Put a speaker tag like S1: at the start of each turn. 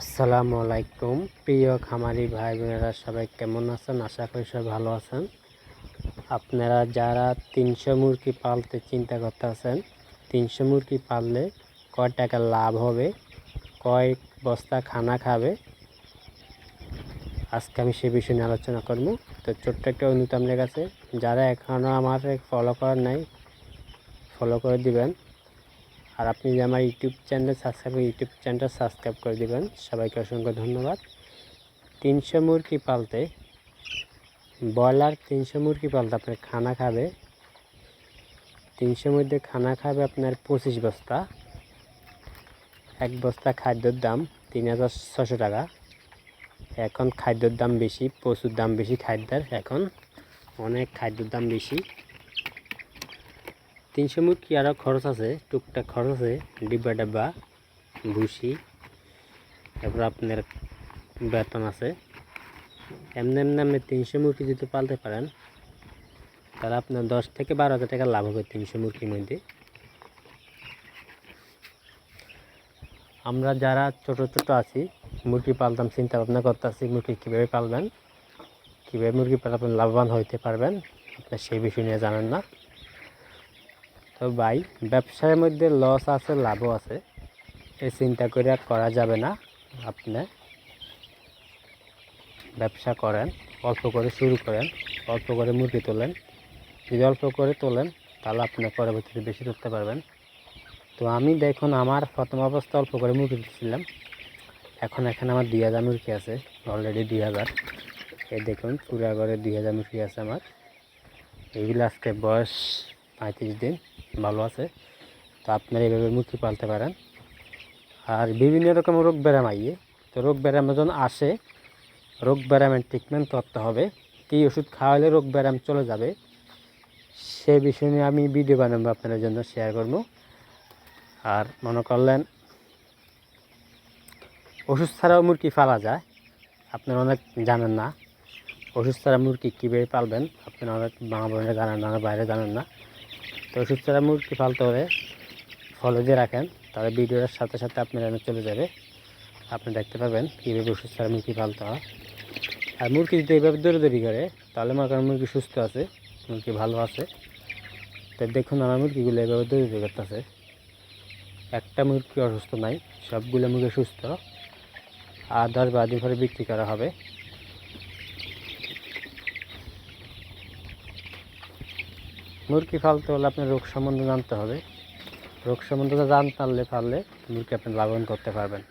S1: আসসালামু আলাইকুম। প্রিয় খামারি ভাই বোনেরা সবাই কেমন আছেন? আশা করি সবাই ভালো আছেন। আপনারা যারা তিনশো মুরগি পালতে চিন্তা করতে আছেন তিনশো মুরগি পাললে কয় টাকা লাভ হবে? কয় বস্তা খানা খাবে? আজকে আমি সে বিষয় নিয়ে আলোচনা করব। তো ছোট্ট একটা আপনার কাছে, যারা এখনও আমার ফলো করার নাই ফলো করে দিবেন। আর আপনি যদি আমার ইউটিউব চ্যানেল সাবস্ক্রাইব ইউটিউব চ্যানেলটা সাবস্ক্রাইব করে দিবেন। সবাইকে অসংখ্য ধন্যবাদ। তিনশো মুরগি পালতে, ব্রয়লার তিনশো মুরগি পালতে আপনার খানা খাবে। তিনশোর মধ্যে খানা খাবে আপনার পঁচিশ বস্তা। এক বস্তা খাদ্যর দাম তিন হাজার ছশো টাকা। এখন খাদ্যর দাম বেশি, প্রচুর দাম বেশি খাদ্যের। এখন অনেক খাদ্যর দাম বেশি। তিনশো মুরগি আরও খরচ আছে? টুকটাক খরচ আছে। ডিব্বা ডাব্বা, ভুসি তারপর আপনার বেতন আছে। এমনি এমনি আপনি তিনশো মুরগি যদি পালতে পারেন, তাহলে আপনার দশ থেকে বারো হাজার টাকা লাভ হবে তিনশো মুরগির মধ্যে। আমরা যারা ছোট ছোট আছি, মুরগি পালতাম চিন্তা ভাবনা করতেছি মুরগি কীভাবে পালবেন, কীভাবে মুরগি পালে আপনি লাভবান হইতে পারবেন, আপনার সেই বিষয় নিয়ে জানেন না। তো ভাই, ব্যবসার মধ্যে লস আছে, লাভও আছে। এই চিন্তা করে করা যাবে না। আপনি ব্যবসা করেন, অল্প করে শুরু করেন, অল্প করে মুরগি তোলেন। যদি অল্প করে তোলেন, তাহলে আপনি পরবর্তীতে বেশি তুলতে পারবেন। তো আমি দেখুন, আমার প্রথম অবস্থা অল্প করে মুরগি দিচ্ছিলাম এখন এখানে আমার দুই হাজার মুরগি আছে অলরেডি দুই হাজার। এই দেখুন, পুরা দুই হাজার মুরগি আছে আমার। এইগুলো আজকে বয়স পঁয়ত্রিশ দিন। ভালো আছে। তো আপনারা এইভাবে মুরগি পালতে পারেন। আর বিভিন্ন রকম রোগ ব্যায়াম আইয়ে, তো রোগ ব্যায়াম যখন আসে, রোগ ব্যায়ামের ট্রিটমেন্ট করতে হবে। কী ওষুধ খাওয়ালে রোগ ব্যায়াম চলে যাবে, সে বিষয় নিয়ে আমি ভিডিও বানাবো, আপনাদের জন্য শেয়ার করব। আর মনে করলেন, ওষুধ ছাড়াও মুরগি পালা যায়, আপনারা অনেক জানেন না। ওষুধ ছাড়া মুরগি কীভাবে পালবেন, আপনারা অনেক বাংলা জানেন না বাইরে জানেন না। তো ছাড়া মুরগি পালতে হলে ফলো দিয়ে রাখেন। তাহলে ভিডিওর সাথে সাথে আপনার এনে চলে যাবে। আপনি দেখতে পাবেন কীভাবে ছাড়া মুরগি পালতে হয়। আর মুরগি যদি এইভাবে দৌড়ে দৌড়ি করে, তাহলে মনে করেন মুরগি সুস্থ আছে, মুরগি ভালো আছে। তো দেখুন আমার মুরগিগুলো এইভাবে দৌড়ি করতেছে। একটা মুরগি অসুস্থ নাই, সবগুলো মুরগি সুস্থ। আর দশ বারো দিন পরে বিক্রি করা হবে। মুরগি ফালতে হলে আপনার রোগ সম্বন্ধে জানতে হবে। রোগ সম্বন্ধে জানতে পারলে পারলে মুরগি আপনি লাভবান করতে পারবেন।